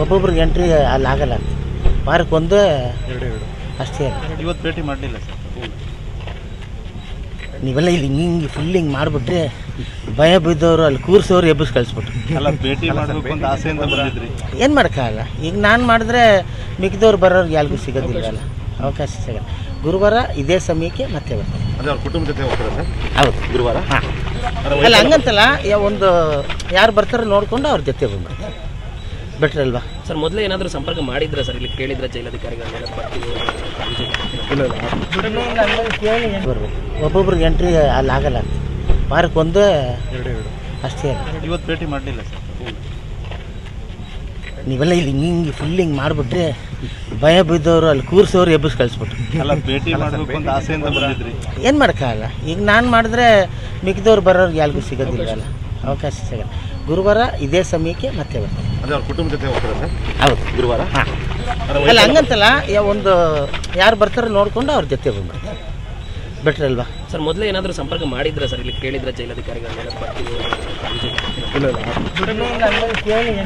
ಒಬ್ಬೊಬ್ರಿಗೆ ಎಂಟ್ರಿ ಅಲ್ಲಿ ಆಗಲ್ಲ. ವಾರಕ್ಕೆ ಒಂದು ಎರಡು ಎರಡು. ಅಷ್ಟೇ ಇವತ್ತು ಭೇಟಿ ಮಾಡಲಿಲ್ಲ ಸರ್. ನೀವೆಲ್ಲ ಇಲ್ಲಿ ಹಿಂಗೆ ಹಿಂಗೆ ಫುಲ್ ಹಿಂಗೆ ಮಾಡಿಬಿಟ್ರೆ ಭಯ ಬಿದ್ದವರು ಅಲ್ಲಿ ಕೂರ್ಸೋರು ಎಬ್ಬಿಸಿ ಕಳಿಸ್ಬಿಟ್ರು. ಅಲ್ಲ ಭೇಟಿ ಮಾಡಬೇಕು ಅಂತ ಆಸೆಯಿಂದ ಬಂದಿದ್ರಿ? ಏನು ಮಾಡೋಕ್ಕಾಗಲ್ಲ. ಈಗ ನಾನು ಮಾಡಿದ್ರೆ ಮಿಕ್ಕಿದವ್ರು ಬರೋರ್ಗೆ ಯಾರಿಗೂ ಸಿಗೋದಿಲ್ಲ ಅವಕಾಶ ಸಿಗಲ್ಲ. ಗುರುವಾರ ಇದೇ ಸಮಯಕ್ಕೆ ಮತ್ತೆ ಬರ್ತಾರೆ. ಅದೇ ಅವ್ರ ಕುಟುಂಬ ಜೊತೆ ಹೋಗ್ತಾರೆ ಸರ್? ಹೌದು. ಗುರುವಾರ? ಹಾಂ. ಅಲ್ಲ ಹಂಗಂತಲ್ಲ ಯಾ- ಒಂದು ಯಾರು ಬರ್ತಾರೋ ನೋಡಿಕೊಂಡು ಅವ್ರ ಜೊತೆ ಬಂದ್ಬಿಡ್ತಾರೆ ಬೆಟ್ರ್ ಅಲ್ವಾ? ಸರ್ ಮೊದಲೇ ಏನಾದರೂ ಸಂಪರ್ಕ ಮಾಡಿದ್ರ ಸರ್? ಇಲ್ಲಿ ಕೇಳಿದ್ರೆ ಜೈಲಧಿಕಾರಿಗಳನ್ನೆಲ್ಲ ಬರ್ತೀವಿ ಇಲ್ಲ ಇಲ್ಲ. ಬರ್ಬೇಕು. ಒಬ್ಬೊಬ್ರಿಗೆ ಎಂಟ್ರಿ ಅಲ್ಲಿ ಆಗಲ್ಲ. ವಾರಕ್ಕೆ ಒಂದು ಎರಡು ಎರಡು. ಅಷ್ಟೇ ಇವತ್ತು ಭೇಟಿ ಮಾಡಲಿಲ್ಲ ಸರ್. ನೀವೆಲ್ಲ ಇಲ್ಲಿ ಹಿಂಗೆ ಹಿಂಗೆ ಫುಲ್ ಹಿಂಗೆ ಮಾಡಿಬಿಟ್ರೆ ಭಯ ಬಿದ್ದವರು ಅಲ್ಲಿ ಕೂರಿಸೋರು ಎಬ್ಬಿಸಿ ಕಳಿಸ್ಬಿಟ್ರು. ಅಲ್ಲ ಭೇಟಿ ಮಾಡಬೇಕು ಅಂತ ಆಸೆಯಿಂದ ಬಂದಿದ್ರಿ. ಏನು ಮಾಡೋಕ್ಕಾಗಲ್ಲ. ಈಗ ನಾನು ಮಾಡಿದ್ರೆ ಮಿಕ್ಕಿದವ್ರು ಬರೋರ್ಗೆ ಯಾರಿಗೂ ಸಿಗೋದಿಲ್ಲ ಅವಕಾಶ ಸಿಗಲ್ಲ. ಗುರುವಾರ ಇದೇ ಸಮಯಕ್ಕೆ ಮತ್ತೆ ಅವ್ರ ಕುಟುಂಬ ಜೊತೆ ಹೋಗ್ತಾರೆ ಸರ್? ಹೌದು. ಗುರುವಾರ? ಹಾಂ. ಅಲ್ಲ ಹಂಗಂತಲ್ಲ ಯಾ- ಒಂದು ಯಾರು ಬರ್ತಾರೋ ನೋಡಿಕೊಂಡು ಅವ್ರ ಜೊತೆ ಬಂದ್ಬಿಡ್ತಾರೆ ಬೆಟ್ರ್ ಅಲ್ವಾ? ಸರ್ ಮೊದಲೇ ಏನಾದರೂ ಸಂಪರ್ಕ ಮಾಡಿದ್ರ ಸರ್? ಇಲ್ಲಿ ಕೇಳಿದ್ರೆ ಜೈಲಧಿಕಾರಿಗಳನ್ನೆಲ್ಲ ಬರ್ತೀವಿ ಇಲ್ಲ ಇಲ್ಲ.